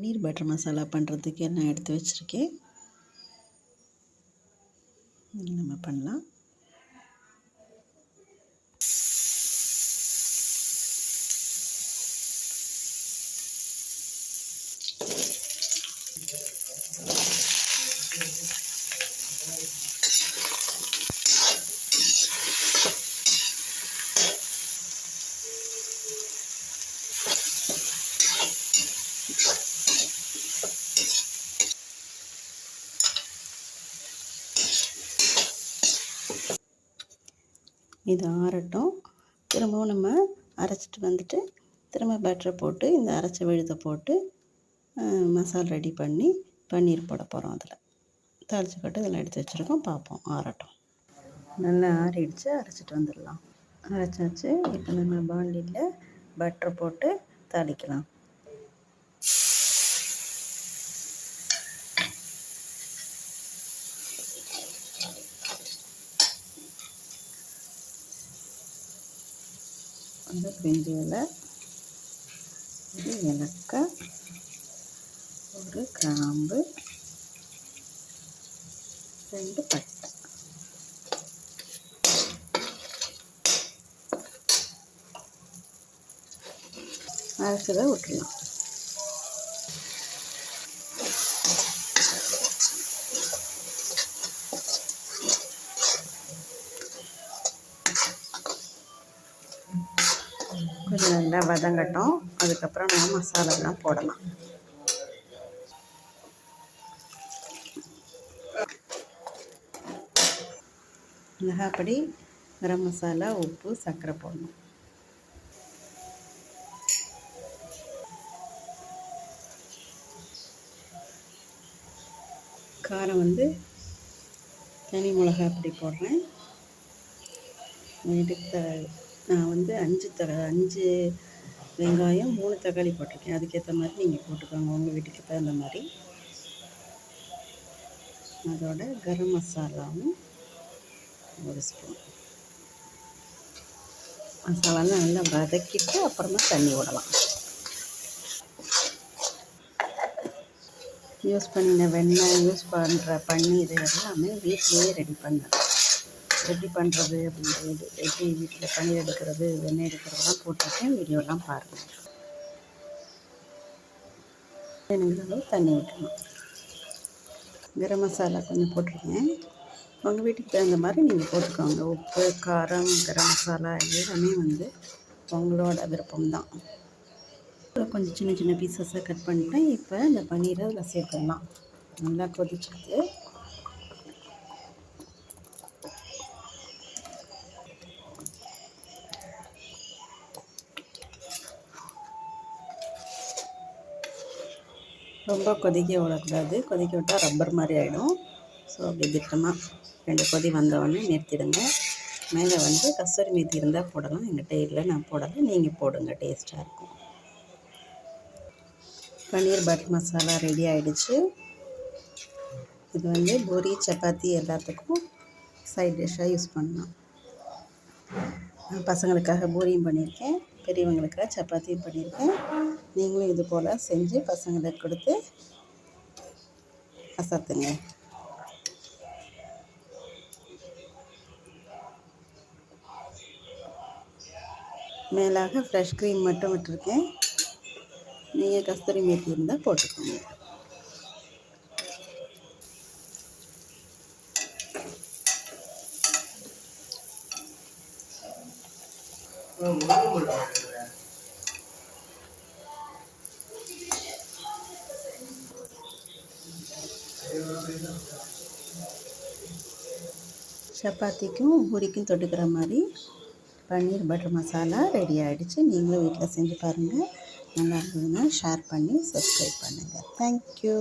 பன்னீர் butter masala பண்ணுறதுக்கு என்ன எடுத்து வச்சுருக்கேன். நம்ம பண்ணலாம். இது ஆறட்டும். திரும்பவும் நம்ம அரைச்சிட்டு வந்துட்டு திரும்ப பேட்டரை போட்டு இந்த அரைச்ச விழுதை போட்டு மசாலா ரெடி பண்ணி பன்னீர் போட போகிறோம் அதில். தாளிச்சு கட்டு இதெல்லாம் எடுத்து வச்சுருக்கோம். பார்ப்போம். ஆறட்டும். நல்லா ஆறிடுச்சு. அரைச்சிட்டு வந்துடலாம். அரைச்சாச்சு. இப்போ நம்ம பாண்டியில் பட்டர் போட்டு தாளிக்கலாம். அந்த பிரிஞ்சி இலை இது ஒரு கிராம்பு ரெண்டு பட்டை. அரைச்சதை விட்டுலாம் கொஞ்சம் நல்லா வதங்கட்டும். அதுக்கப்புறம் நம்ம மசாலாலாம் போடலாம். மிளகாப்படி கரம் மசாலா உப்பு சர்க்கரை போடணும். காரம் வந்து தனி மிளகா அப்படி போடுறேன். வீட்டுக்கு நான் வந்து அஞ்சு தக அஞ்சு வெங்காயம் மூணு தக்காளி போட்டிருக்கேன். அதுக்கேற்ற மாதிரி நீங்கள் போட்டுக்கோங்க. உங்கள் வீட்டுக்கு தகுந்த மாதிரி. அதோட கரம் மசாலாவும் ஒரு ஸ்பூன் மசாலாலாம் நல்லா வதக்கிட்டு அப்புறமா தண்ணி விடலாம் யூஸ் பண்ணின வெண்ணெய் யூஸ் பண்ணுற பன்னீர் எல்லாமே வீட்லேயே ரெடி பண்ணலாம். எப்படி பண்ணுறது அப்படின்றது எப்படி வீட்டில் பன்னீர் எடுக்கிறது வெண்ணெய் எடுக்கிறதெல்லாம் போட்டிருக்கேன் வீடியோலாம் பாருங்கள் அளவு தண்ணி ஊற்றணும் கரம் மசாலா கொஞ்சம் போட்டிருக்கேன். உங்கள் வீட்டுக்கு தகுந்த மாதிரி நீங்கள் போட்டுக்கோங்க. உப்பு காரம் கரம் மசாலா எல்லாமே வந்து உங்களோட விருப்பம்தான் கொஞ்சம் சின்ன சின்ன பீசஸாக கட் பண்ணிட்டேன். இப்போ இந்த பன்னீரை அதில் சேர்த்துடலாம். நல்லா கொதிச்சுட்டு ரொம்ப கொதிக்க விடக்கூடாது. கொதிக்க விட்டால் ரப்பர் மாதிரி ஆகிடும் ஸோ அப்படி திட்டமாக ரெண்டு கொதி வந்தவொடனே நிறுத்திடுங்க. மேலே வந்து கஸ்தூரி மீதி இருந்தால் போடலாம். எங்கள் இல்லை நான் போடலை. நீங்கள் போடுங்க. டேஸ்ட்டாக இருக்கும். பன்னீர் பட்டர் மசாலா ரெடி ஆகிடுச்சு இது வந்து பூரி சப்பாத்தி எல்லாத்துக்கும் சைட் டிஷ்ஷாக யூஸ் பண்ணலாம். பசங்களுக்காக பூரியும் பண்ணியிருக்கேன். பெரியவங்களுக்காக சப்பாத்தியும் பண்ணியிருக்கேன் நீங்களும் இது போல் செஞ்சு பசங்களுக்கு கொடுத்து அசத்துங்க. மேலாக ஃப்ரெஷ் க்ரீம் மட்டும் விட்டுருக்கேன். நீங்கள் கஸ்தூரி மேத்தி இருந்தால் போட்டுக்கோங்க. சப்பாத்திக்கும் பூரிக்கும் தொட்டுக்கிற மாதிரி பன்னீர் பட்டர் மசாலா ரெடி ஆகிடுச்சு நீங்களும் வீட்டில் செஞ்சு பாருங்கள் நல்லா இருந்ததுன்னா ஷேர் பண்ணி சப்ஸ்கிரைப் பண்ணுங்கள் தேங்க்யூ